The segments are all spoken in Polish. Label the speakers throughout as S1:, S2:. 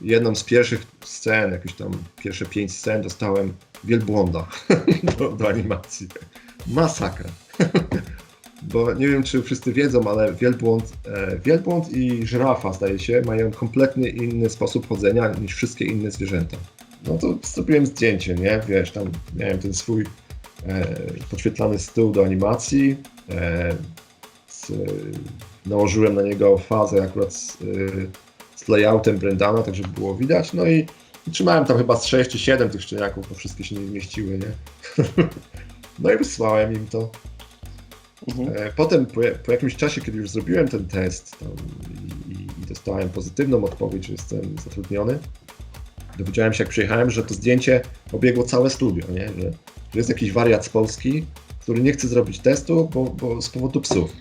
S1: jedną z pierwszych scen, jakieś tam pierwsze pięć scen dostałem wielbłąda do, do animacji. Masakra. Bo nie wiem, czy wszyscy wiedzą, ale wielbłąd, e, wielbłąd i żyrafa, zdaje się, mają kompletnie inny sposób chodzenia niż wszystkie inne zwierzęta. No to zrobiłem zdjęcie, nie? Wiesz, tam miałem ten swój e, podświetlany stół do animacji. E, z, nałożyłem na niego fazę akurat z, e, z layoutem Brendana, tak żeby było widać. No i, i trzymałem tam chyba z 6 czy 7 tych szczeniaków, bo wszystkie się nie zmieściły, nie? no i wysłałem im to.
S2: Mhm.
S1: E, Potem po, po jakimś czasie, kiedy już zrobiłem ten test i, i, i dostałem pozytywną odpowiedź, że jestem zatrudniony, dowiedziałem się jak przyjechałem, że to zdjęcie obiegło całe studio, nie? Że, że jest jakiś wariat z Polski, który nie chce zrobić testu, bo, bo z powodu psów.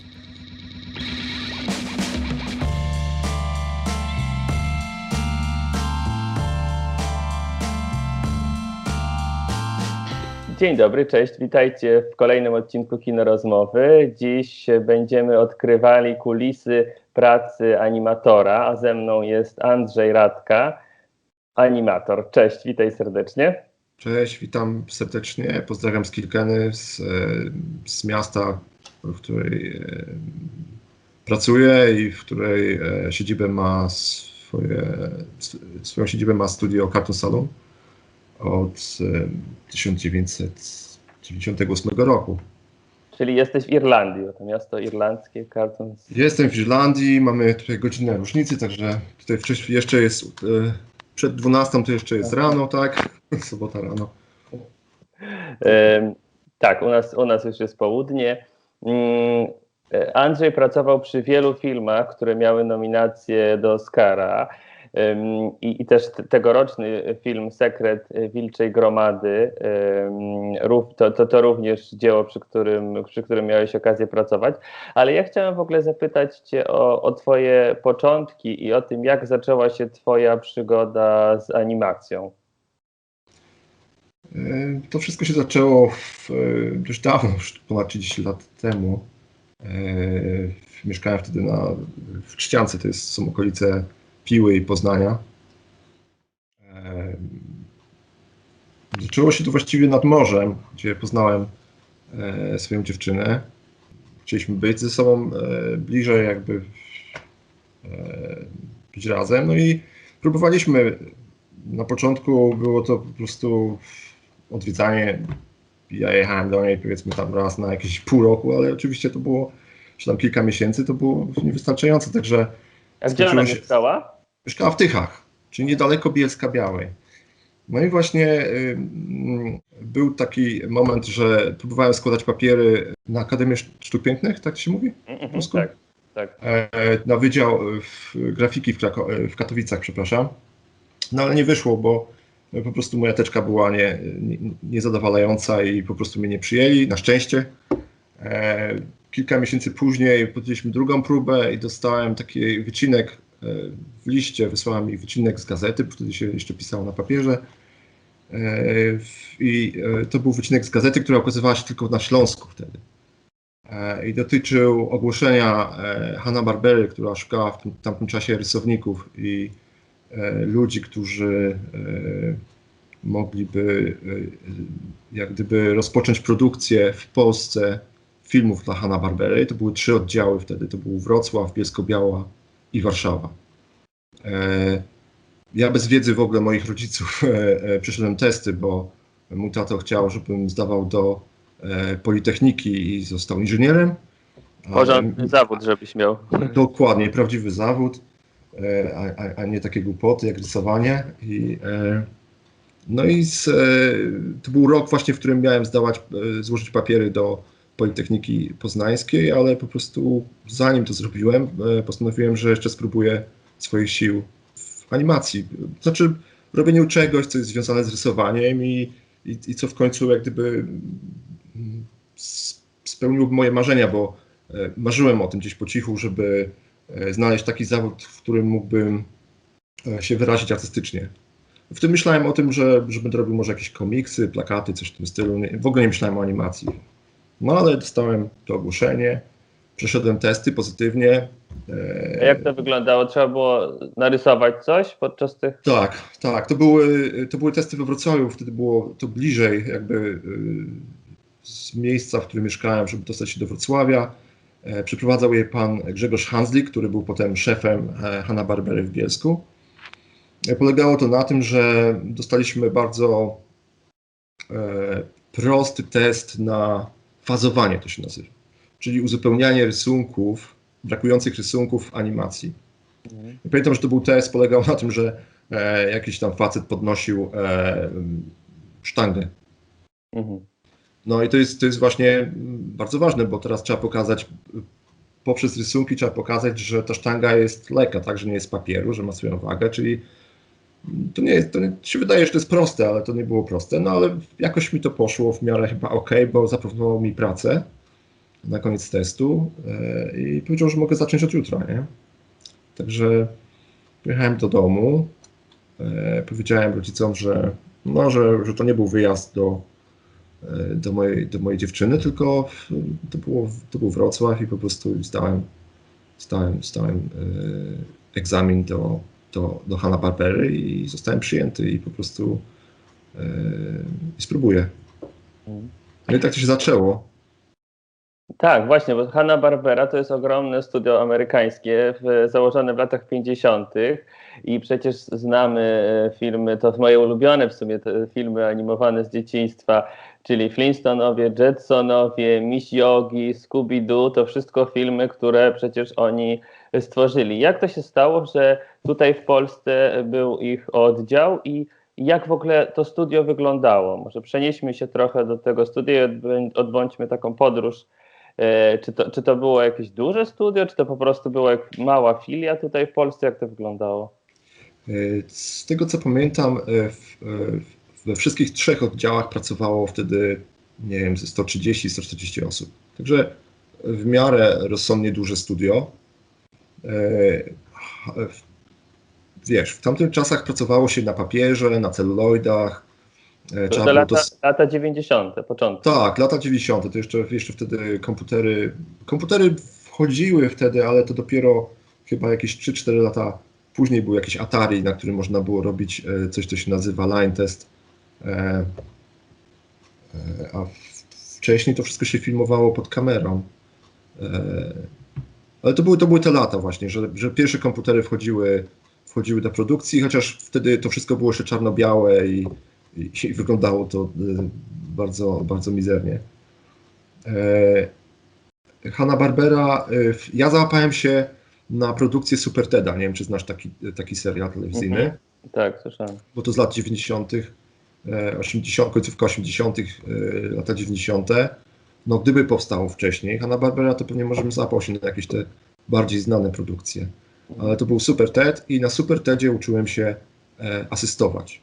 S2: Dzień dobry, cześć, witajcie w kolejnym odcinku Kino Rozmowy. Dziś będziemy odkrywali kulisy pracy animatora, a ze mną jest Andrzej Radka, animator. Cześć, witaj serdecznie.
S1: Cześć, witam serdecznie. Pozdrawiam z Kilkeny, z, z miasta, w której e, pracuję i w której e, siedzibę ma swoje, swoją siedzibę ma studio Cartoon Salon od e, 1998 roku.
S2: Czyli jesteś w Irlandii, to miasto irlandzkie, Cartoons.
S1: Jestem w Irlandii, mamy tutaj godzinę różnicy, także tutaj wcześniej jeszcze jest e, przed 12 to jeszcze jest rano, tak? Sobota rano.
S2: Tak, u nas, u nas już jest południe. Mm, e, Andrzej pracował przy wielu filmach, które miały nominacje do Oscara. I, I też te- tegoroczny film Sekret Wilczej Gromady to, to, to również dzieło, przy którym, przy którym miałeś okazję pracować. Ale ja chciałem w ogóle zapytać Cię o, o Twoje początki i o tym, jak zaczęła się Twoja przygoda z animacją.
S1: To wszystko się zaczęło w, dość dawno, już ponad 30 lat temu. E, Mieszkałem wtedy na, w Trzciance, to jest, są okolice Piły i Poznania. Zaczęło się to właściwie nad morzem, gdzie poznałem e, swoją dziewczynę. Chcieliśmy być ze sobą e, bliżej, jakby e, być razem. No i próbowaliśmy. Na początku było to po prostu odwiedzanie. Ja jechałem do niej powiedzmy tam raz na jakieś pół roku, ale oczywiście to było, czy tam kilka miesięcy, to było niewystarczające, także
S2: A gdzie ona
S1: się-
S2: mieszkała?
S1: Mieszkała w Tychach, czyli niedaleko Bielska Białej. No i właśnie y, mm, był taki moment, że próbowałem składać papiery na Akademię Sztuk Pięknych, tak się mówi?
S2: Mhm,
S1: polsku?
S2: Tak, tak.
S1: E, na wydział w grafiki w, Krako- w Katowicach, przepraszam. No ale nie wyszło, bo po prostu moja teczka była nie, nie, niezadowalająca i po prostu mnie nie przyjęli, na szczęście. E, kilka miesięcy później podjęliśmy drugą próbę i dostałem taki wycinek w liście, wysłałem mi wycinek z gazety, bo wtedy się jeszcze pisało na papierze. E, I e, to był wycinek z gazety, która ukazywała się tylko na Śląsku wtedy e, i dotyczył ogłoszenia e, Hanna-Barbery, która szukała w tym, tamtym czasie rysowników i e, ludzi, którzy e, mogliby e, jak gdyby rozpocząć produkcję w Polsce filmów dla Hanna-Barbery. To były trzy oddziały wtedy, to był Wrocław, Bielsko-Biała i Warszawa. E, Ja bez wiedzy w ogóle moich rodziców e, e, przeszedłem testy, bo mój tato chciał, żebym zdawał do Politechniki i został inżynierem.
S2: Porządny zawód, żebyś miał.
S1: Dokładnie, prawdziwy zawód, a, a, nie takie głupoty jak rysowanie. I, no i z, to był rok właśnie, w którym miałem zdawać, złożyć papiery do Politechniki Poznańskiej, ale po prostu zanim to zrobiłem, e, postanowiłem, że jeszcze spróbuję swoich sił w animacji. Znaczy robieniu czegoś, co jest związane z rysowaniem i, i, i co w końcu jak gdyby mm, s- spełniło moje marzenia, bo e, marzyłem o tym gdzieś po cichu, żeby e, znaleźć taki zawód, w którym mógłbym się wyrazić artystycznie. W tym myślałem o tym, że, że będę robił może jakieś komiksy, plakaty, coś w tym stylu. W ogóle nie myślałem o animacji. No ale dostałem to ogłoszenie przeszedłem testy pozytywnie.
S2: A jak to wyglądało? Trzeba było narysować coś podczas tych.
S1: Tak, tak. To były, to były testy we Wrocławiu, wtedy było to bliżej jakby y, z miejsca, w którym mieszkałem, żeby dostać się do Wrocławia. E, przeprowadzał je pan Grzegorz Hanslik, który był potem szefem e, Hanna-Barbery w Bielsku. E, polegało to na tym, że dostaliśmy bardzo prosty test na fazowanie, to się nazywa, czyli uzupełnianie rysunków, brakujących rysunków w animacji. Mhm. Pamiętam, że to był test, polegał na tym, że jakiś tam facet podnosił sztangę. Mhm. No i to jest, to jest właśnie bardzo ważne, bo teraz trzeba pokazać, poprzez rysunki trzeba pokazać, że ta sztanga jest lekka, tak, że nie jest papieru, że ma swoją wagę, czyli to nie jest, to nie, się wydaje, że to jest proste, ale to nie było proste, no ale jakoś mi to poszło w miarę chyba ok, bo zaproponował mi pracę na koniec testu yy, i powiedział, że mogę zacząć od jutra, nie? Także pojechałem do domu, yy, powiedziałem rodzicom, że, no, że, że to nie był wyjazd do E, do mojej, do mojej dziewczyny, tylko to, było, to był Wrocław i po prostu zdałem, zdałem, zdałem e, egzamin do, do, do Hanna Barbery i zostałem przyjęty i po prostu e, spróbuję. No i tak to się zaczęło.
S2: Tak, właśnie, bo Hanna Barbera to jest ogromne studio amerykańskie, w, założone w latach 50. i przecież znamy filmy, to moje ulubione w sumie filmy animowane z dzieciństwa, czyli Flintstonowie, Jetsonowie, Miss Yogi, Scooby-Doo, to wszystko filmy, które przecież oni stworzyli. Jak to się stało, że tutaj w Polsce był ich oddział i jak w ogóle to studio wyglądało? Może przenieśmy się trochę do tego studia i odbądźmy taką podróż. E, czy to, czy to było jakieś duże studio, czy to po prostu była mała filia tutaj w Polsce? Jak to wyglądało?
S1: E, z tego co pamiętam, e, we wszystkich trzech oddziałach pracowało wtedy, nie wiem, 130-140 osób. Także w miarę rozsądnie duże studio. E, wiesz, w tamtych czasach pracowało się na papierze, na celuloidach.
S2: E, to lata, to... lata 90., początek.
S1: Tak, lata 90. To jeszcze, jeszcze wtedy komputery. Komputery wchodziły wtedy, ale to dopiero chyba jakieś 3-4 lata później był jakiś Atari, na którym można było robić e, coś, co się nazywa line test a wcześniej to wszystko się filmowało pod kamerą. E, ale to były, to były te lata właśnie, że, że pierwsze komputery wchodziły, wchodziły do produkcji, chociaż wtedy to wszystko było jeszcze czarno-białe i, i, i wyglądało to bardzo, bardzo mizernie. Hanna Barbera, ja załapałem się na produkcję Super Teda. Nie wiem, czy znasz taki, taki serial telewizyjny. Mhm.
S2: Tak, słyszałem.
S1: Bo to z lat 90. 80, końcówka 80., e, lata 90. No gdyby powstało wcześniej, Hanna Barbera to pewnie możemy zapał na jakieś te bardziej znane produkcje. Ale to był Super TED i na Super TEDzie uczyłem się e, asystować.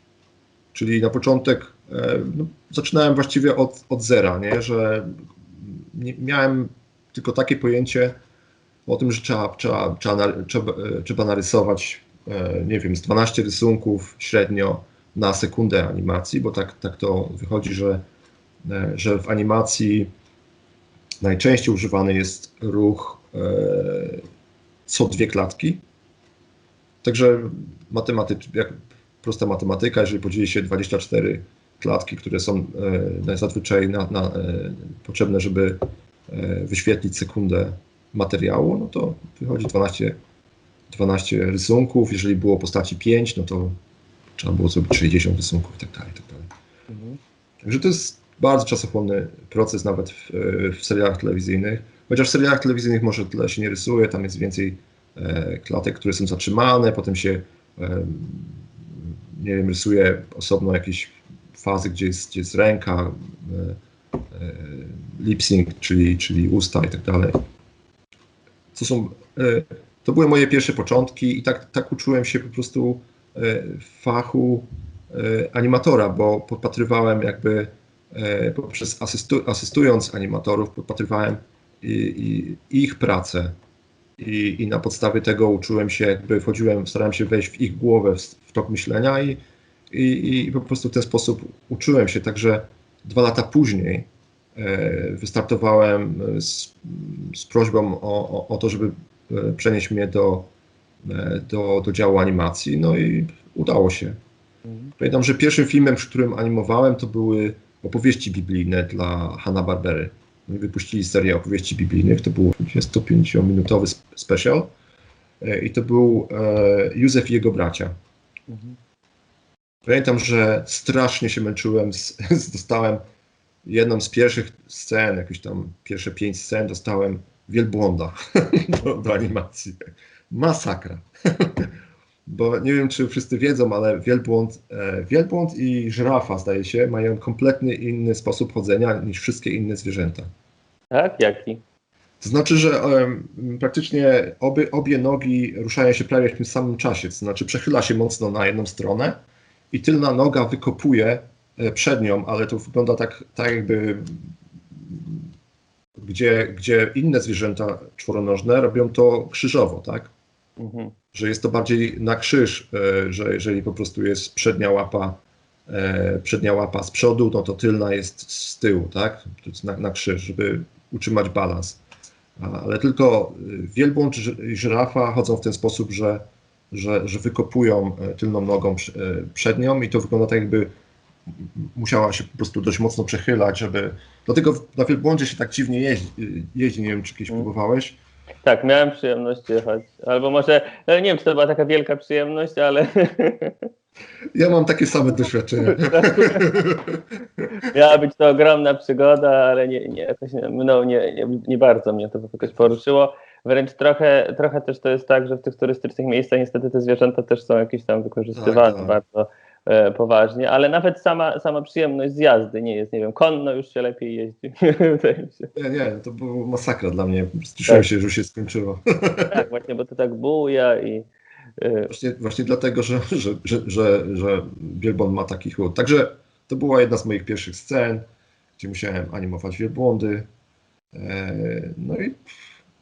S1: Czyli na początek e, no, zaczynałem właściwie od, od zera, nie? że nie, miałem tylko takie pojęcie o tym, że trzeba, trzeba, trzeba, trzeba, trzeba narysować, nie wiem, z 12 rysunków średnio na sekundę animacji, bo tak, tak to wychodzi, że, e, że w animacji najczęściej używany jest ruch e, co dwie klatki. Także matematycznie, jak prosta matematyka, jeżeli podzieli się 24 klatki, które są e, zazwyczaj na, na, potrzebne, żeby wyświetlić sekundę materiału, no to wychodzi 12, 12 rysunków. Jeżeli było postaci 5, no to Trzeba było zrobić 60 rysunków i tak dalej, tak dalej. Mhm. Także to jest bardzo czasochłonny proces nawet w, w, serialach telewizyjnych. Chociaż w serialach telewizyjnych może tyle się nie rysuje, tam jest więcej e, klatek, które są zatrzymane, potem się e, nie wiem, rysuje osobno jakieś fazy, gdzie jest, gdzie jest ręka, e, e lip sync, czyli, czyli usta i tak dalej. To są, e, to były moje pierwsze początki i tak, tak uczyłem się po prostu E, fachu animatora, bo podpatrywałem jakby poprzez asystu, asystując animatorów, podpatrywałem i, i ich pracę i, i, na podstawie tego uczyłem się, jakby wchodziłem, starałem się wejść w ich głowę, w, w tok myślenia i, i, i po prostu w ten sposób uczyłem się. Także dwa lata później e, wystartowałem z, z prośbą o, o, o to, żeby e, przenieść mnie do, e, do, do działu animacji, no i udało się. Pamiętam, że pierwszym filmem, którym animowałem, to były opowieści biblijne dla Hanna-Barbery. Wypuścili serię opowieści biblijnych, to był 25-minutowy sp- special e, i to był e, Józef i jego bracia. Pamiętam, że strasznie się męczyłem, z, z, dostałem jedną z pierwszych scen, jakieś tam pierwsze pięć scen, dostałem wielbłąda do, do animacji. Masakra. Bo nie wiem, czy wszyscy wiedzą, ale wielbłąd, e, wielbłąd i żyrafa, zdaje się, mają kompletnie inny sposób chodzenia niż wszystkie inne zwierzęta.
S2: Tak? Jaki?
S1: To znaczy, że em, praktycznie obie, obie nogi ruszają się prawie w tym samym czasie. To znaczy, przechyla się mocno na jedną stronę i tylna noga wykopuje e, przednią, ale to wygląda tak, tak jakby gdzie, gdzie inne zwierzęta czworonożne robią to krzyżowo, tak?
S2: Mhm.
S1: Że jest to bardziej na krzyż, e, że jeżeli po prostu jest przednia łapa, e, przednia łapa z przodu, no to tylna jest z tyłu, tak? Na, na krzyż, żeby utrzymać balans. Ale tylko y, wielbłąd i żyrafa chodzą w ten sposób, że, że, że wykopują e, tylną nogą prz- e, przednią i to wygląda tak jakby musiała się po prostu dość mocno przechylać, żeby... Dlatego na wielbłądzie się tak dziwnie jeździ, jeździ. nie wiem, czy kiedyś
S2: Mm.
S1: próbowałeś.
S2: Tak, miałem przyjemność jechać. Albo może, no nie wiem, czy to była taka wielka przyjemność, ale
S1: Ja mam takie same doświadczenia.
S2: miała być to ogromna przygoda, ale nie, nie, jakoś nie, no, nie, nie, nie bardzo mnie to jakoś poruszyło. Wręcz trochę, trochę też to jest tak, że w tych turystycznych miejscach niestety te zwierzęta też są jakieś tam wykorzystywane
S1: Tak, tak.
S2: bardzo e, poważnie, ale nawet sama, sama przyjemność z jazdy nie jest, nie wiem, konno już się lepiej jeździ.
S1: Nie, nie, to była masakra dla mnie. Cieszyłem
S2: Tak.
S1: się, że już się skończyło.
S2: tak, właśnie, bo to tak buja i e,
S1: Właśnie, właśnie dlatego, że, że, że, że, że wielbłąd ma taki chłód. Także to była jedna z moich pierwszych scen, gdzie musiałem animować wielbłądy. E, No i,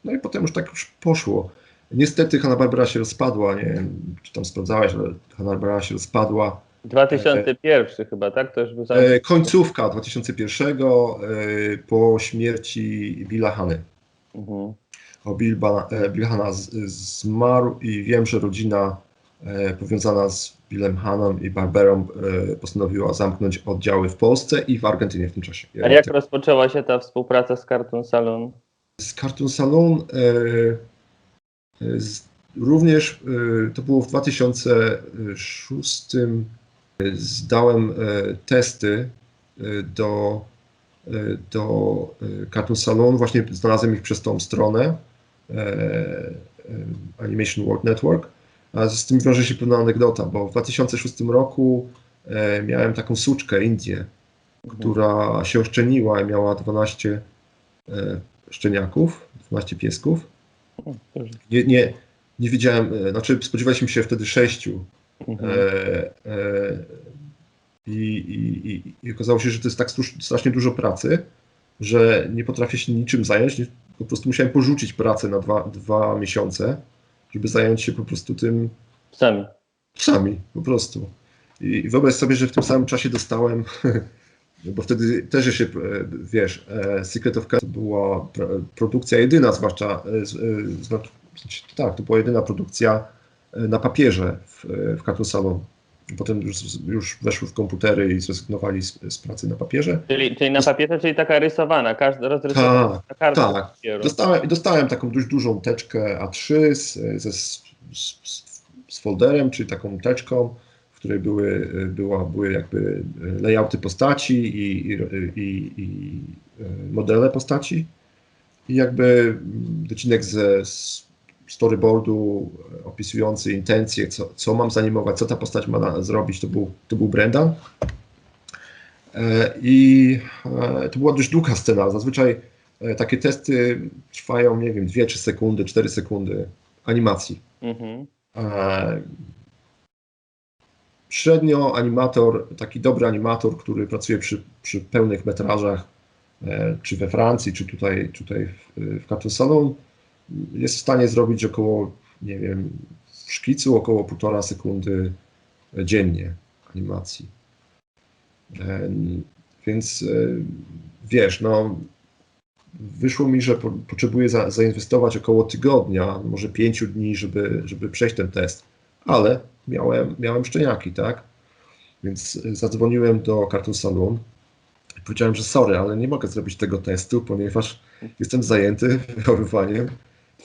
S1: no i potem już tak już poszło. Niestety Hanna-Barbera się rozpadła, nie wiem, czy tam sprawdzałeś, ale Hanna-Barbera się rozpadła.
S2: 2001 chyba, tak? To już był.
S1: E, Końcówka 2001 e, po śmierci Billa Hany.
S2: Mhm.
S1: O Bill, e, Bill Hanna z- zmarł i wiem, że rodzina e, powiązana z Billem Hanem i Barberą e, postanowiła zamknąć oddziały w Polsce i w Argentynie w tym czasie.
S2: A jak rozpoczęła się ta współpraca z Cartoon Salon?
S1: Z Cartoon Salon e, e, z, również e, to było w 2006 e, zdałem e, testy e, do, e, do Cartoon Salon. Właśnie znalazłem ich przez tą stronę Animation World Network. A z tym wiąże się pewna anegdota, bo w 2006 roku miałem taką suczkę Indię, która się oszczeniła i miała 12 e, szczeniaków, 12 piesków. Nie, nie, nie wiedziałem, e, znaczy spodziewaliśmy się wtedy sześciu.
S2: Mhm.
S1: E, e, i, i, i, I okazało się, że to jest tak strasznie dużo pracy, że nie potrafię się niczym zająć. Nie, po prostu musiałem porzucić pracę na dwa, dwa miesiące, żeby zająć się po prostu tym
S2: Sami.
S1: sami, po prostu. I wyobraź sobie, że w tym samym czasie dostałem, bo wtedy też się, e, wiesz, e, Secret of Cat była pr- produkcja jedyna, zwłaszcza, e, znaczy, tak, to była jedyna produkcja na papierze w, e, w. Potem już, już weszły w komputery i zrezygnowali z, z pracy na papierze.
S2: Czyli, czyli na papierze, czyli taka rysowana, każda rozrysowana
S1: Tak,
S2: na kartce
S1: tak.
S2: papieru.
S1: Dostałem, dostałem taką dość dużą teczkę A3 z, ze, z, z, z folderem, czyli taką teczką, w której były, była, były jakby layouty postaci i, i, i, i e, modele postaci. I jakby wycinek ze z storyboardu opisujący intencje, co, co mam zanimować, co ta postać ma na, zrobić, to był, to był Brendan. E, I e, to była dość długa scena. Zazwyczaj e, takie testy trwają, nie wiem, 2-3 sekundy, 4 sekundy animacji.
S2: Mhm.
S1: E, Średnio animator, taki dobry animator, który pracuje przy, przy pełnych metrażach, e, czy we Francji, czy tutaj, tutaj w, w Cartoon Salon, jest w stanie zrobić około, nie wiem, w szkicu około półtora sekundy dziennie animacji. E, Więc y, wiesz, no wyszło mi, że po, potrzebuję za, zainwestować około tygodnia, może pięciu dni, żeby, żeby przejść ten test. Ale miałem, miałem szczeniaki, tak? Więc zadzwoniłem do Cartoon Saloon i powiedziałem, że sorry, ale nie mogę zrobić tego testu, ponieważ jestem zajęty wychowywaniem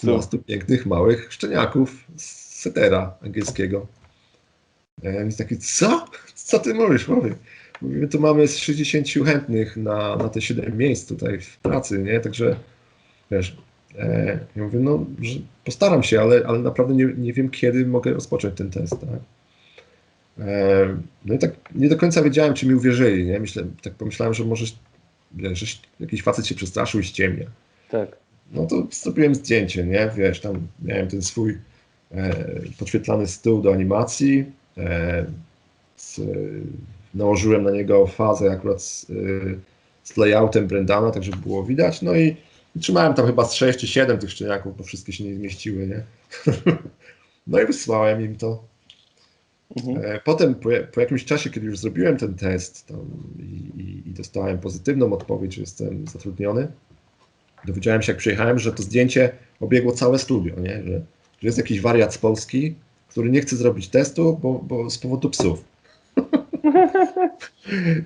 S1: 12 pięknych, małych szczeniaków z setera angielskiego. E, Więc taki, co? Co ty mówisz, mówię? Mówimy, tu mamy z 60 chętnych na, na te 7 miejsc tutaj w pracy, nie? Także wiesz, e, ja mówię, no, że postaram się, ale, ale naprawdę nie, nie wiem, kiedy mogę rozpocząć ten test, tak? E, no i tak nie do końca wiedziałem, czy mi uwierzyli, nie? Myślę, tak pomyślałem, że może wiesz, jakiś facet się przestraszył i ściemnia.
S2: Tak.
S1: No to zrobiłem zdjęcie, nie? Wiesz, tam miałem ten swój e, podświetlany stół do animacji, e, z, nałożyłem na niego fazę akurat z, e, z layoutem Brendana, tak żeby było widać, no i, trzymałem tam chyba z 6 czy 7 tych szczeniaków, bo wszystkie się nie zmieściły, nie? no i wysłałem im to.
S2: Mhm.
S1: E, Potem po, po jakimś czasie, kiedy już zrobiłem ten test i, i, i dostałem pozytywną odpowiedź, że jestem zatrudniony, dowiedziałem się, jak przyjechałem, że to zdjęcie obiegło całe studio, nie? Że, że jest jakiś wariat z Polski, który nie chce zrobić testu, bo, bo z powodu psów.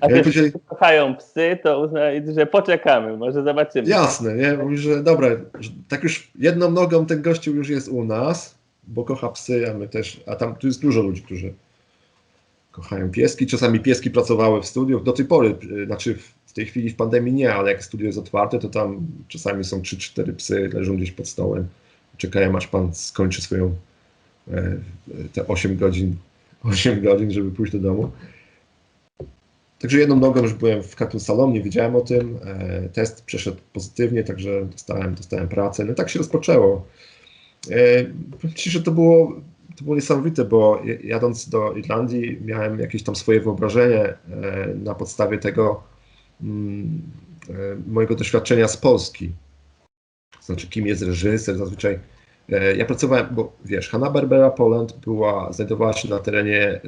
S2: A
S1: Ja
S2: jak
S1: powiedzieli-
S2: kochają psy, to uznali, że poczekamy, może zobaczymy.
S1: Jasne, nie? Mówi, że dobra, że tak już jedną nogą ten gościu już jest u nas, bo kocha psy, a my też, a tam tu jest dużo ludzi, którzy kochają pieski. Czasami pieski pracowały w studiu. Do tej pory, y, znaczy w- tej chwili w pandemii nie, ale jak studio jest otwarte, to tam czasami są 3-4 psy, leżą gdzieś pod stołem. Czekają aż pan skończy swoją e, te 8 godzin, 8 godzin, żeby pójść do domu. Także jedną nogą już byłem w Cartoon Salon, nie wiedziałem o tym. E, test przeszedł pozytywnie, także dostałem, dostałem pracę. No tak się rozpoczęło. E, Ci, że to było, to było niesamowite, bo jadąc do Irlandii miałem jakieś tam swoje wyobrażenie na podstawie tego mojego doświadczenia z Polski. Znaczy, kim jest reżyser, zazwyczaj e, ja pracowałem, bo wiesz, Hanna-Barbera Poland była, znajdowała się na terenie e,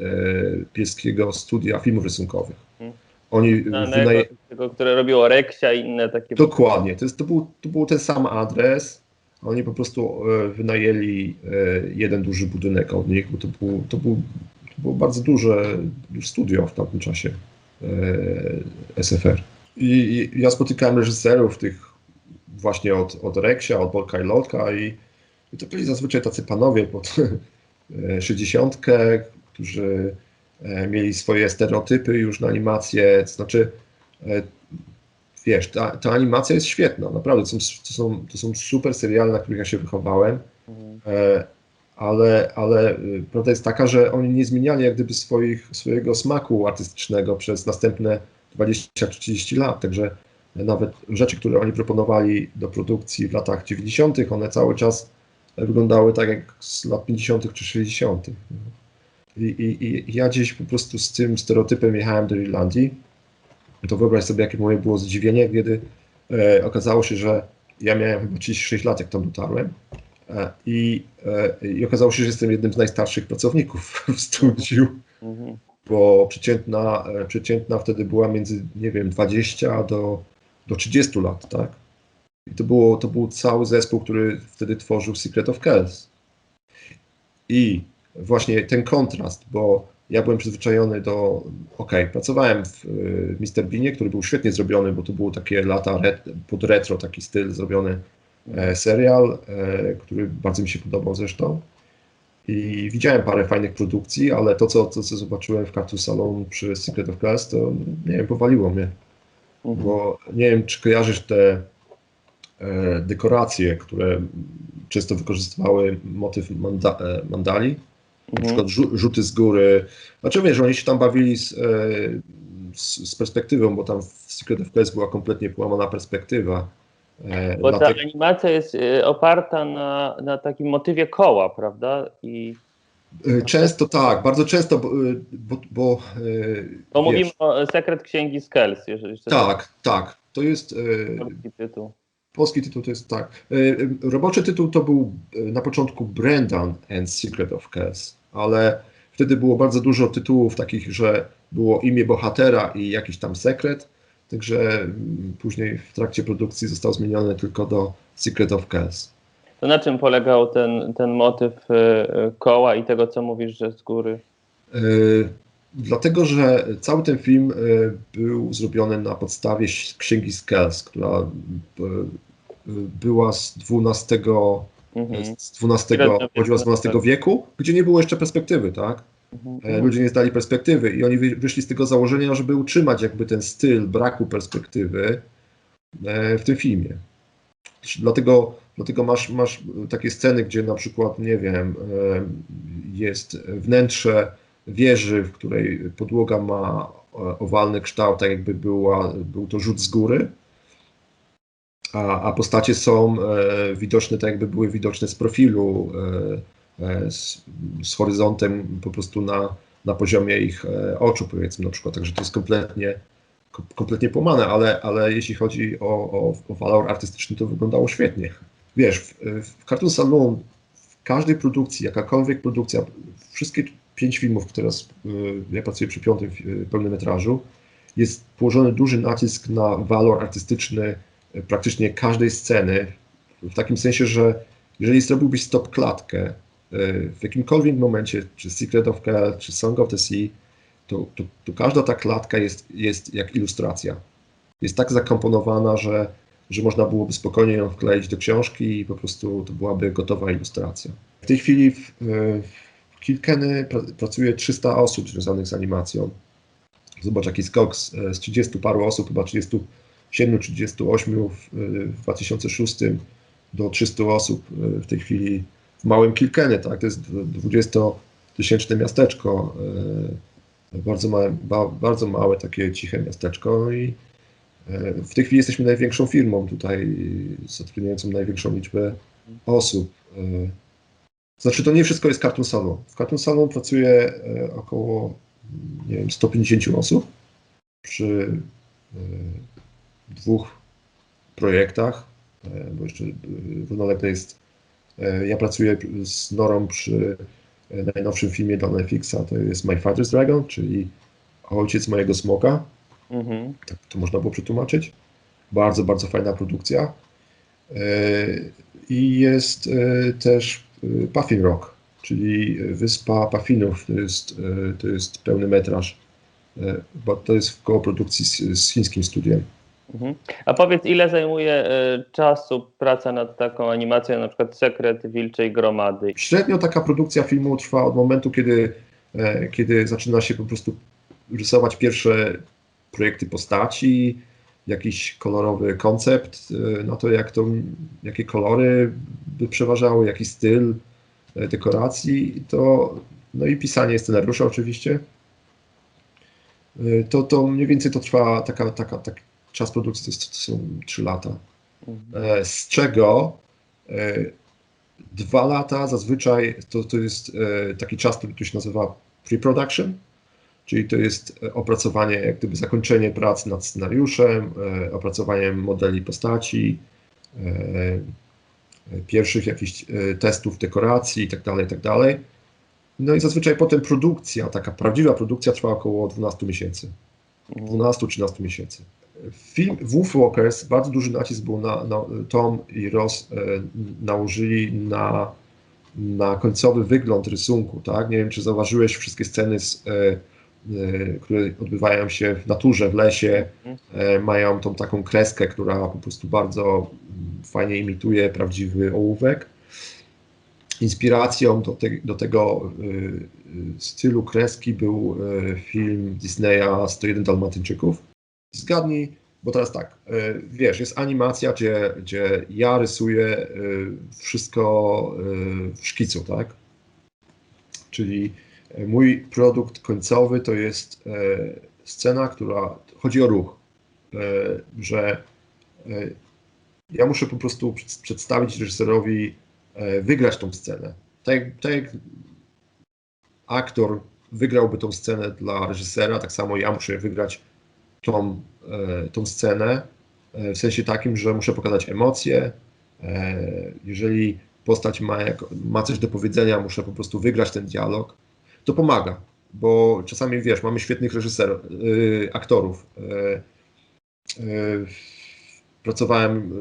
S1: Pieskiego Studia Filmów Rysunkowych.
S2: Mhm.
S1: Oni
S2: Znanego,
S1: wynaje...
S2: tego, które robiło Reksia i inne takie.
S1: Dokładnie, to, jest, to, był, to był ten sam adres. Oni po prostu e, wynajęli e, jeden duży budynek od nich, bo to, był, to, był, to było bardzo duże studio w tamtym czasie e, SFR. I, I ja spotykałem reżyserów tych właśnie od, od Reksia, od Bolka i Lotka i, i to byli zazwyczaj tacy panowie pod e, 60, którzy e, mieli swoje stereotypy już na animację, to znaczy e, wiesz, ta, ta animacja jest świetna, naprawdę, to są, to, są, to są super seriale, na których ja się wychowałem,
S2: Mhm.
S1: Ale, ale y, prawda jest taka, że oni nie zmieniali jak gdyby swoich, swojego smaku artystycznego przez następne 20 czy 30 lat, także nawet rzeczy, które oni proponowali do produkcji w latach 90., one cały czas wyglądały tak jak z lat 50. czy 60. I, i, I ja gdzieś po prostu z tym stereotypem jechałem do Irlandii. To wyobraź sobie, jakie moje było zdziwienie, kiedy e, okazało się, że ja miałem chyba 36 lat, jak tam dotarłem. E, i, e, I okazało się, że jestem jednym z najstarszych pracowników w studiu
S2: Mhm.
S1: bo przeciętna, e, przeciętna wtedy była między, nie wiem, 20 do, do 30 lat, tak? I to, było, to był cały zespół, który wtedy tworzył Secret of Kells. I właśnie ten kontrast, bo ja byłem przyzwyczajony do, okej, pracowałem w y, Mr. Beanie, który był świetnie zrobiony, bo to było takie lata ret, pod retro, taki styl zrobiony serial, e, który bardzo mi się podobał zresztą. I widziałem parę fajnych produkcji, ale to, co, to, co zobaczyłem w Cartoon Salon przy Secret of Class, to nie wiem, powaliło mnie.
S2: Mhm.
S1: Bo nie wiem, czy kojarzysz te e, dekoracje, które często wykorzystywały motyw manda, e, mandali, na
S2: Mhm.
S1: przykład rzu, rzuty z góry. Znaczy wiesz, oni się tam bawili z, e, z, z perspektywą, bo tam w Secret of Class była kompletnie połamana perspektywa. E,
S2: Bo ta
S1: dlatego-
S2: animacja jest y, oparta na, na takim motywie koła, prawda? I
S1: e, Często tak, bardzo często, bo, bo, bo, e,
S2: bo mówimy o Sekret Księgi jeżeli jeszcze
S1: Tak, tak. To jest e,
S2: polski tytuł.
S1: polski tytuł, to jest tak. E, e, roboczy tytuł to był e, na początku Brendan and Secret of Kells, ale wtedy było bardzo dużo tytułów takich, że było imię bohatera i jakiś tam sekret. Także mm, później w trakcie produkcji został zmieniony tylko do Secret of Kells.
S2: To na czym polegał ten, ten motyw y, y, koła i tego, co mówisz, że z góry?
S1: Yy, Dlatego, że cały ten film był zrobiony na podstawie księgi Skells, która yy, yy, była z XII,
S2: Mhm.
S1: z XII, z XII wieku, gdzie nie było jeszcze perspektywy, tak?
S2: Mhm.
S1: E, Ludzie nie zdali perspektywy i oni wy- wyszli z tego założenia, żeby utrzymać jakby ten styl braku perspektywy e, w tym filmie. Dlatego, dlatego masz, masz takie sceny, gdzie na przykład, nie wiem, e, jest wnętrze wieży, w której podłoga ma owalny kształt, tak jakby była, był to rzut z góry, a, a postacie są widoczne tak jakby były widoczne z profilu, z, z horyzontem po prostu na, na poziomie ich e, oczu, powiedzmy na przykład. Także to jest kompletnie, kom- kompletnie połamane, ale, ale jeśli chodzi o, o, o walor artystyczny, to wyglądało świetnie. Wiesz, w, w Cartoon Saloon, w każdej produkcji, jakakolwiek produkcja, wszystkie pięć filmów, które teraz ja pracuję przy piątym y, pełnometrażu, jest położony duży nacisk na walor artystyczny praktycznie każdej sceny, w takim sensie, że jeżeli zrobiłbyś stop klatkę w jakimkolwiek momencie, czy Secret of Kell, czy Song of the Sea, to, to, to każda ta klatka jest, jest jak ilustracja. Jest tak zakomponowana, że, że można byłoby spokojnie ją wkleić do książki i po prostu to byłaby gotowa ilustracja. W tej chwili w, w Kilkenny pra, pracuje 300 osób związanych z animacją. Zobacz, jaki skok z, z 30 paru osób, chyba 37, 38 w, w 2006 do 300 osób y, w tej chwili w małym Kilkenny, tak? To jest 20-tysięczne miasteczko, y, bardzo małe, ba, bardzo małe takie ciche miasteczko i y, w tej chwili jesteśmy największą firmą tutaj, zatrudniającą największą liczbę osób. y. Znaczy, to nie wszystko jest Cartoon Salon. W Cartoon Salon pracuje około, nie wiem, 150 osób przy dwóch projektach, bo jeszcze równolegle jest, ja pracuję z Norą przy y, najnowszym filmie dla Netflixa, to jest My Father's Dragon, czyli Ojciec mojego smoka,
S2: Mhm.
S1: tak to można było przetłumaczyć. Bardzo, bardzo fajna produkcja. E, I jest e, też e, Puffin Rock, czyli Wyspa Puffinów. To jest, e, to jest pełny metraż, e, bo to jest w kooprodukcji z, z chińskim studiem.
S2: Mhm. A powiedz, ile zajmuje y, czasu praca nad taką animacją, na przykład Sekret Wilczej Gromady?
S1: Średnio taka produkcja filmu trwa od momentu, kiedy, e, kiedy zaczyna się po prostu rysować pierwsze projekty postaci, jakiś kolorowy koncept e, na to, jak to, jakie kolory by przeważały, jaki styl e, dekoracji, to, no i pisanie scenariusza oczywiście. E, To, to mniej więcej to trwa, taka, taka, taki czas produkcji to, jest, to są 3 lata.
S2: Mhm.
S1: E, z czego e, dwa lata zazwyczaj to, to jest e, taki czas, który tu się nazywa pre-production, czyli to jest opracowanie, jak gdyby zakończenie prac nad scenariuszem, opracowaniem modeli postaci, pierwszych jakichś testów dekoracji itd., itd. No i zazwyczaj potem produkcja, taka prawdziwa produkcja trwa około 12 miesięcy.
S2: Mhm.
S1: 12-13 miesięcy. Film Wolfwalkers, bardzo duży nacisk był na, na Tom i Ross e, nałożyli na, na końcowy wygląd rysunku, tak? Nie wiem, czy zauważyłeś wszystkie sceny, z, e, e, które odbywają się w naturze, w lesie, e, mają tą taką kreskę, która po prostu bardzo fajnie imituje prawdziwy ołówek. Inspiracją do, te, do tego y, stylu kreski był film Disneya 101 Dalmatyńczyków. Zgadnij, bo teraz tak, y, wiesz, jest animacja, gdzie, gdzie ja rysuję y, wszystko y, w szkicu, tak? Czyli mój produkt końcowy to jest scena, która chodzi o ruch, że ja muszę po prostu przed- przedstawić reżyserowi, e, wygrać tą scenę. Tak, tak jak aktor wygrałby tą scenę dla reżysera, tak samo ja muszę wygrać tą, e, tą scenę e, w sensie takim, że muszę pokazać emocje. E, Jeżeli postać ma, ma coś do powiedzenia, muszę po prostu wygrać ten dialog. To pomaga, bo czasami wiesz, mamy świetnych reżyserów, aktorów, Pracowałem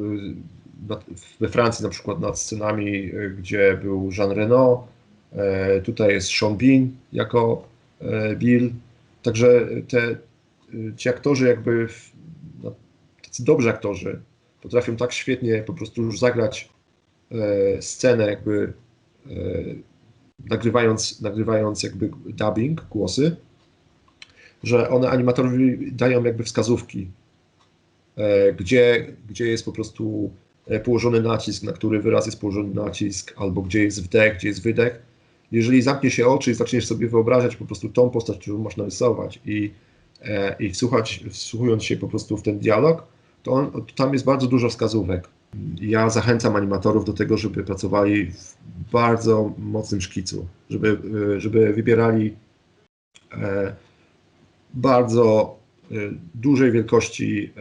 S1: we Francji na przykład nad scenami, gdzie był Jean Reno, tutaj jest Sean Bean jako Bill. Także te, ci aktorzy jakby, no, tacy dobrzy aktorzy, potrafią tak świetnie po prostu już zagrać e, scenę jakby e, nagrywając, nagrywając jakby dubbing, głosy, że one animatorowi dają jakby wskazówki, e, gdzie, gdzie jest po prostu e, położony nacisk, na który wyraz jest położony nacisk, albo gdzie jest wdech, gdzie jest wydech. Jeżeli zamknie się oczy i zaczniesz sobie wyobrażać po prostu tą postać, którą masz narysować i, i wsłuchać, wsłuchując się po prostu w ten dialog, to, on, to tam jest bardzo dużo wskazówek. Ja zachęcam animatorów do tego, żeby pracowali w bardzo mocnym szkicu, żeby, e, żeby wybierali e, bardzo e, dużej wielkości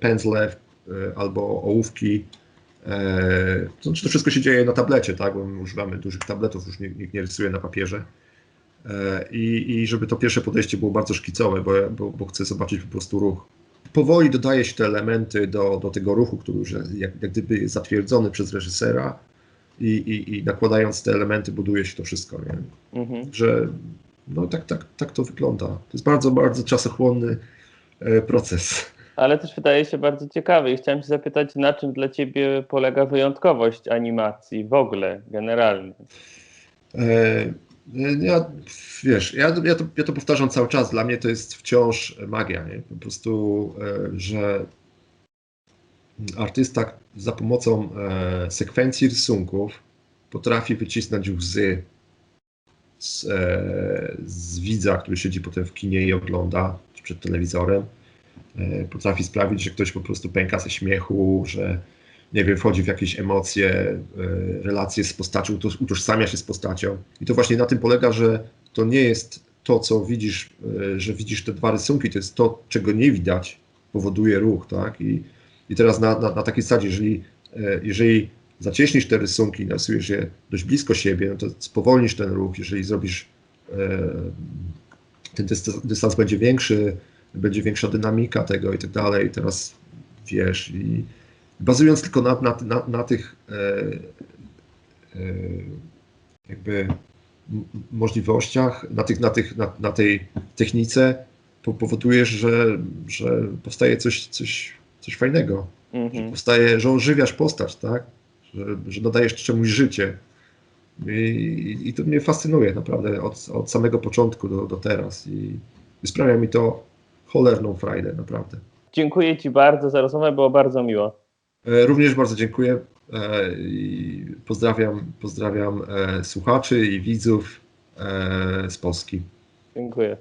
S1: pędzle albo ołówki. To, znaczy to wszystko się dzieje na tablecie, tak? Bo my używamy dużych tabletów, już nikt nie rysuje na papierze. I, I żeby to pierwsze podejście było bardzo szkicowe, bo, bo, bo chcę zobaczyć po prostu ruch. Powoli dodaje się te elementy do, do tego ruchu, który już jak, jak gdyby jest zatwierdzony przez reżysera i, i, i nakładając te elementy buduje się to wszystko. Nie?
S2: Mhm.
S1: że no tak, tak, tak to wygląda. To jest bardzo, bardzo czasochłonny e, proces.
S2: Ale też wydaje się bardzo ciekawy i chciałem się zapytać, na czym dla Ciebie polega wyjątkowość animacji w ogóle, generalnie?
S1: E, Ja, wiesz, ja, ja, to, ja to powtarzam cały czas. Dla mnie to jest wciąż magia, nie? Po prostu, e, że artysta za pomocą e, sekwencji rysunków potrafi wycisnąć łzy z, e, z widza, który siedzi potem w kinie i ogląda przed telewizorem. Potrafi sprawić, że ktoś po prostu pęka ze śmiechu, że nie wiem, wchodzi w jakieś emocje, e, relacje z postacią, to utożsamia się z postacią. I to właśnie na tym polega, że to nie jest to, co widzisz, e, że widzisz te dwa rysunki, to jest to, czego nie widać, powoduje ruch, tak? I, i teraz na, na, na takiej zasadzie, jeżeli, e, jeżeli zacieśnisz te rysunki narysujesz je dość blisko siebie, no to spowolnisz ten ruch, jeżeli zrobisz ten dystans będzie większy, będzie większa dynamika tego i tak dalej. Teraz wiesz, i bazując tylko na, na, na, na tych e, e, jakby możliwościach, na, tych, na, tych, na, na tej technice, po, powodujesz, że, że powstaje coś, coś, coś fajnego.
S2: Mhm.
S1: Powstaje, że ożywiasz postać, tak? Że, że nadajesz czemuś życie. I, I to mnie fascynuje naprawdę od, od samego początku do, do teraz. I, I sprawia mi to cholerną frajdę, naprawdę.
S2: Dziękuję Ci bardzo za rozmowę, było bardzo miło.
S1: E, Również bardzo dziękuję e, i pozdrawiam, pozdrawiam e, słuchaczy i widzów z Polski.
S2: Dziękuję.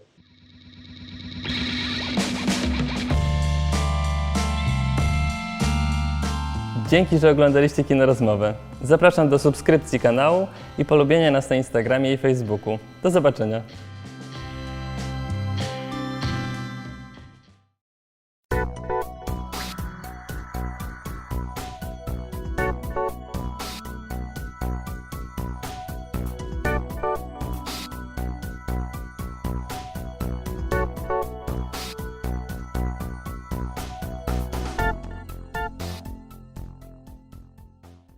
S2: Dzięki, że oglądaliście Kino Rozmowę. Zapraszam do subskrypcji kanału i polubienia nas na Instagramie i Facebooku. Do zobaczenia.